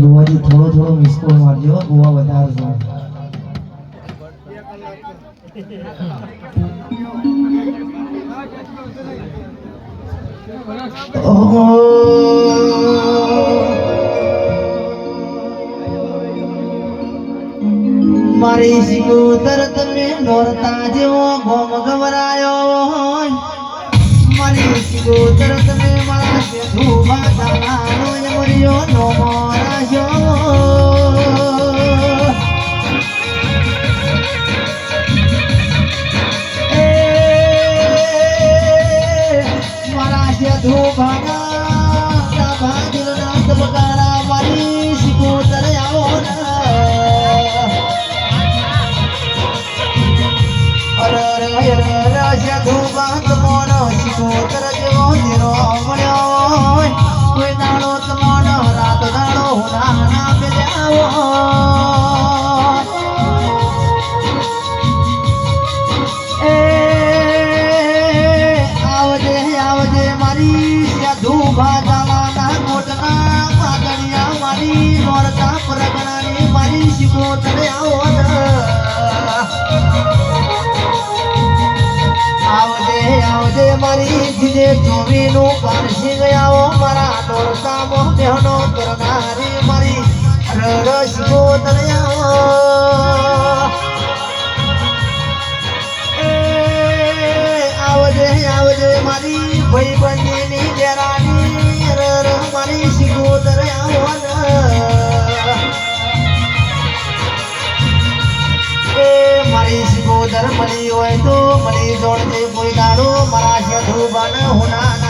બુઆજી થોડો થોડો મિસ મારજો હો, બુઆ વધારે છે. મારી સિકોતર તમે નોરતા જેવો ગોમ ગવરાયો હોય. મારી સિકોતર તમે મારા શેઠું બાટાનો મર્યો નો બાંધ મોનો શિકોતર જેવો ધીરો મળ્યો હોય કોઈ દાડો મારી જીજે ચોવીનું પારસી ગયાઓ મારા દોડતામો બહેનો કરનારી મારી રસ ગોતણિયાઓ આવજે આવજે મારી ભાઈ બંધીની સિકોદર મળી હોય તો મળી જોડજે કોઈ દાડો. મારા શેઠું બન હુના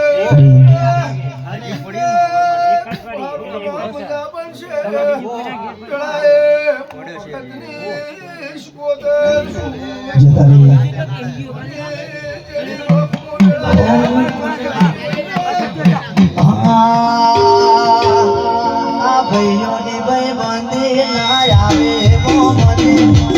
આ ભાઈઓની ભાઈ બંધી ના આવે મોમને આ ભાઈઓની ભાઈ બંધી